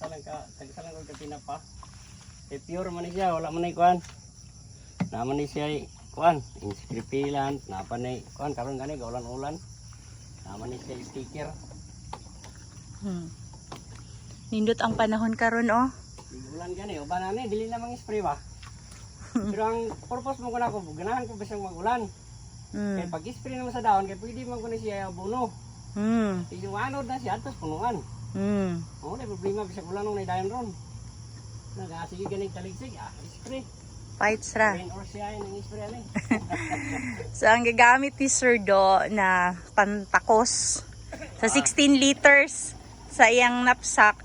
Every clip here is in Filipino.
tagsalang ka, tagsalang ko ka tinapa. Eh, pure man siya, wala man ni kuan. Naman ni siya ay kuan, inscripilan, napa ni kuan karon gani gaulan-ulan. Naman ni siya sticker. Hmm. Nindot ang panahon karon oh. Ulan gani, uban na ni dili na mang spray ba. Pero ang purpose mo ko na ko, ganahan ko bisang magulan. Kay Hmm. pag spray naman sa dahon, kay pwede man ko na siya abono. Hmm. Kay yung anod na siya, tapos punuan. Hmm. Oo, na problema bisang ulan nung naidayon ron. Nagasige ganing taligsig, ah, spray. Fights ra. Rain or siya yung spray ani. So, ang gagamit ni Sir Do na pantakos sa 16 liters sa iyang knapsack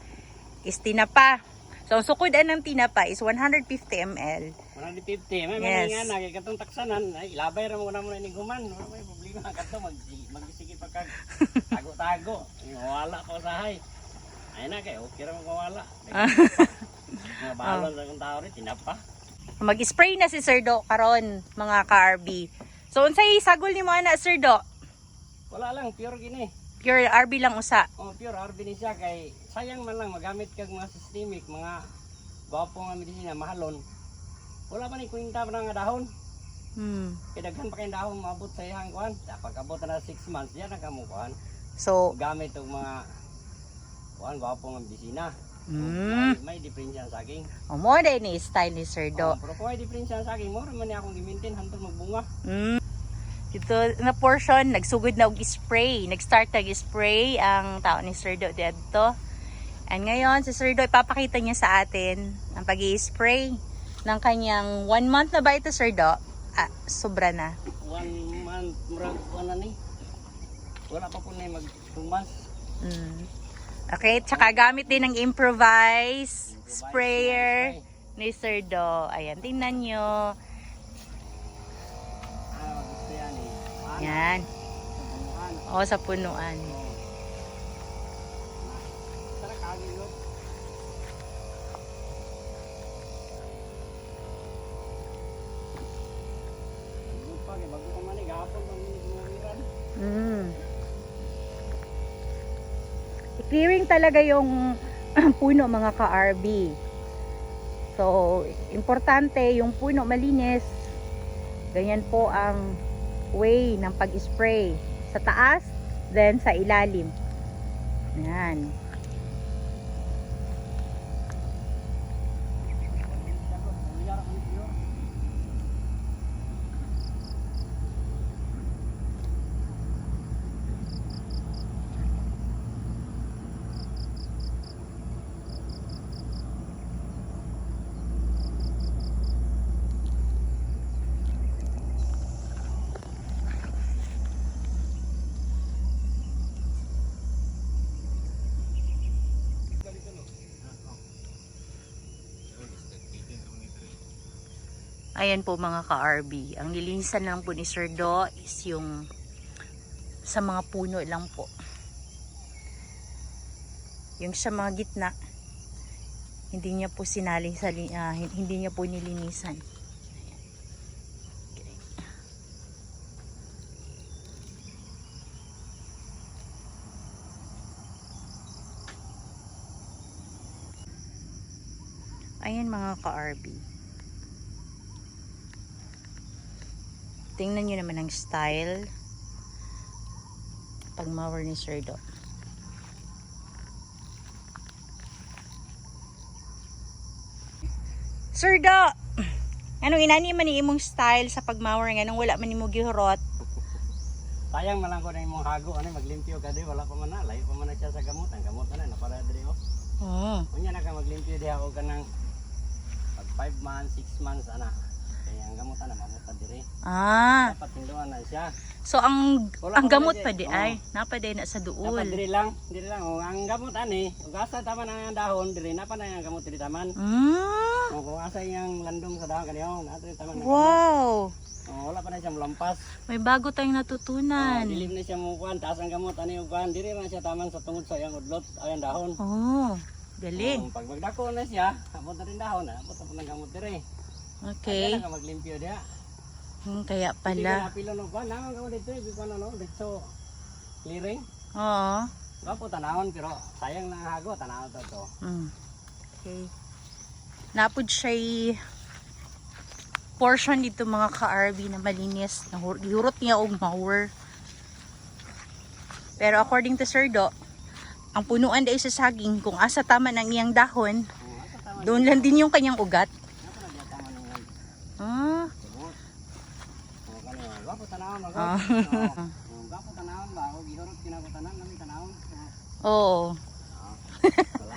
is tinapa. So, ang sukudan ng tinapa is 150 ml. 150, may Yes. yes. nga na, kay katong taksanan, ay labay ra mo na mo na ni guman. Wala may problema kato mag magsige pa kag tago-tago. Wala ko sa hay. Ay na kay okay ra mo kawala. Mga balon sa kong tao rin, tinapa. Mag-spray na si Sir Do karon mga ka-RB. So, unsay sagol ni mo ana Sir Do? Wala lang, pure gini. Pure RB lang usa. Oh, pure RB ni siya kay sayang man lang magamit kag mga systemic, mga gwapo nga medisina mahalon. Wala man ni kwinta pa nga dahon. Hmm. Kay daghan pa kay dahon maabot sa iyang kuan. Pag abot na 6 months, yan ang kamukuan. So, gamit og mga kuan gwapo nga medisina. hmm. May, may diferensya sa akin. O mo day ni style ni Sir Do. Oh, pero kung may diferensya sa akin, mo man ni akong gimintin hantod magbunga. Mm. Dito na portion, nagsugod na og spray. Nag-start nag-spray ang tao ni Sir Do dito. And ngayon, si Sir Do, ipapakita niya sa atin ang pag spray ng kanyang one month na ba ito, Sir Do? Ah, sobra na. One month, murag na ni. Wala pa po na mag two months. Mm. Okay, tsaka gamit din ng improvise sprayer ni Sir Do. Ayan, tingnan nyo. Yan. O, sa punuan. Tara kagi lo. Bago pa, kay bago pa man eh, gahapon pa man mga miran. Mm. I-clearing talaga yung puno mga ka-RB. So, importante yung puno malinis. Ganyan po ang way ng pag-spray. Sa taas, then sa ilalim. Yan. Ayan po mga ka-RB. Ang nilinisan lang po ni Sir Do is yung sa mga puno lang po. Yung sa mga gitna, hindi niya po sinaling sa ah, hindi niya po nilinisan. Okay. Ayan mga ka-RB. Tingnan nyo naman ang style pag mower ni Sir Do. Sir Do! Anong inani man ni imong style sa pagmower nga nung wala man nimo gihurot? Sayang man lang ko na imong hago ano maglimpyo ka di wala pa man na layo pa man na siya sa gamot ang gamot na na para diri oh. Hmm. Unya na ka maglimpyo diha og kanang pag 5 months, 6 months ana. Ang gamot ana mamuta diri. Ah, Dapat tinduan na siya. so ang Wala ang pa gamot pa di- ay napaday na sa Dapat duol. diri lang, diri lang oh. Ang gamot ani, ug asa tama na ang dahon diri na pa na ang gamot diri taman. Mm. Oh, kung asa yang landong sa dahon kaniyo, na diri taman. na. Wow! Oh, wala pa na siya mulampas. May bago tayong Oh, natutunan. dilim na siya mo kuan, taas ang gamot ani ug kuan, diri man siya taman sa tungod sa yang udlot, ayang dahon. Oh, galing. Oh, pag magdako na siya, abot na rin dahon, abot na po ng gamot diri. Okay. Kaya ka maglimpyo diha. Hmm, kaya Hindi pala. ka napilo no kuan, nang gamot dito, di ko ano, dito clearing. Oo. Wa po tanahon pero sayang lang ang hago, tanahon to to. Mm. Okay. Napod siya portion dito mga ka-RV na malinis. Gihurot niya og mower. Pero according to Sir Do, ang punuan dahil sa saging, kung asa tama ng iyang dahon, doon lang din yung kanyang ugat. Ako na diya tama ng land. Ah. Tubos. Oh, kanina. Wapo tanawon ako. Ah. Oh, wapo tanawon ba? O gihurot kinako tanan nami tanawon. Oh, Oo. ah. Wala.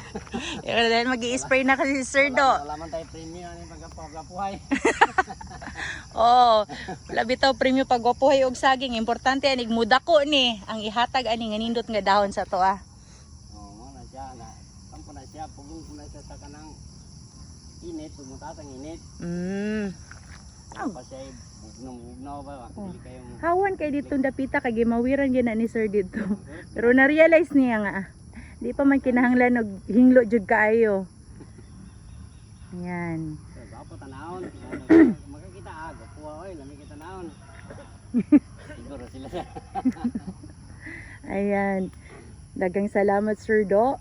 Pero dahil mag spray na kasi si Sir Do. Wala man tayo premium ani pagkapuhay. Oo. Wala bitaw premium pag wapuhay og saging. Importante anig mudako ni ang ihatag ani nga nindot nga dahon sa to ah. Oh, mo na siya na. Kampo na siya pugong ko na siya sa kanang init, pumunta ang init. Mm. Pa siya bugnaw-bugnaw ba? Oh. Hindi kayo mo. Hawan kay dito dapita kay gimawiran gyud na ni Sir dito. Pero na-realize niya nga ah, di pa man kinahanglan og hinglo jud kaayo. Ayan. So, wapo tanawon. Makakita ah, gapuha oy, lami kita naon. Siguro sila. Ayan. Dagang salamat Sir Do.